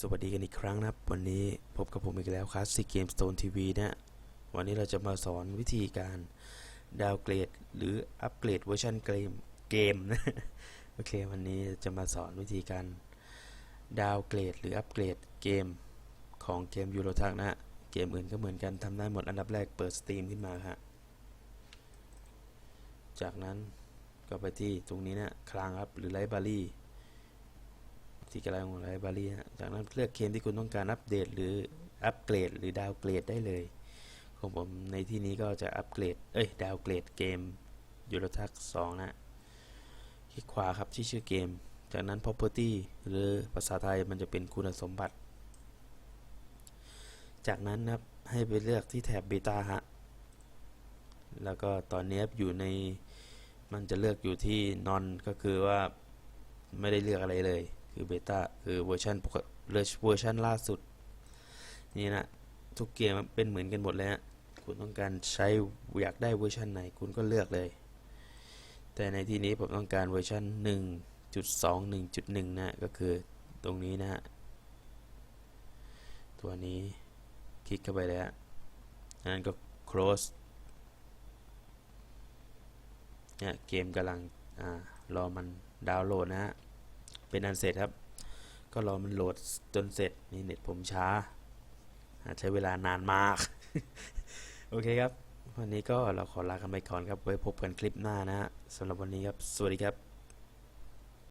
สวัสดีกันอีกครั้งนะครับ วันนี้พบกับผมอีกแล้วคลาสสิกเกม Stone TV นะวันนี้เราจะมาสอนวิธีการดาวเกรด หรืออัปเกรดเวอร์ชันเกมเกมนะโอเควันนี้จะมาสอนวิธีการดาวเกรด หรืออัปเกรดเกมของเกมยูโรทักนะฮะเกมอื่นก็เหมือนกันทำได้หมดอันดับแรกเปิดสตรีมขึ้นมาฮะจากนั้นก็ไปที่ตรงนี้นะคลางครับหรือไลบรารี ที่กำลังของไลบรารีจากนั้นเลือกเกมที่คุณต้องการอัปเดต หรืออัปเกรดหรือดาวเกรดได้เลยของผมในที่นี้ก็จะอัปเกรด เอ้ย ดาวเกรดเกมยูโรทัก2นะคลิกขวาครับที่ชื่อเกม จากนั้น property หรือภาษาไทยมันจะเป็นคุณสมบัติ จากนั้นนะครับให้ไปเลือกที่แถบเบต้าฮะ แล้วก็ตอนนี้อยู่ในมันจะเลือกอยู่ที่ non ก็คือว่าไม่ได้เลือกอะไรเลย คือเบต้าคือเวอร์ชันปกติเวอร์ชันล่าสุด นี่นะ ทุกเกมเป็นเหมือนกันหมดเลยฮะคุณต้องการใช้อยากได้เวอร์ชันไหนคุณก็เลือกเลย แต่ในที่นี้ผมต้องการเวอร์ชัน1.2 1.1 นะ ก็คือตรงนี้นะฮะ ตัวนี้คลิกเข้าไปเลยฮะนั้นก็ close เนี่ยเกมกำลัง อ่า รอมันดาวน์โหลดนะฮะ เป็นอันเสร็จครับ ก็รอมันโหลดจนเสร็จนี่เน็ตผมช้า ใช้เวลานานมาก โอเคครับ วันนี้ก็เราขอลากันไปก่อนครับ ไว้พบกันคลิปหน้านะฮะสำหรับวันนี้ครับ สวัสดีครับ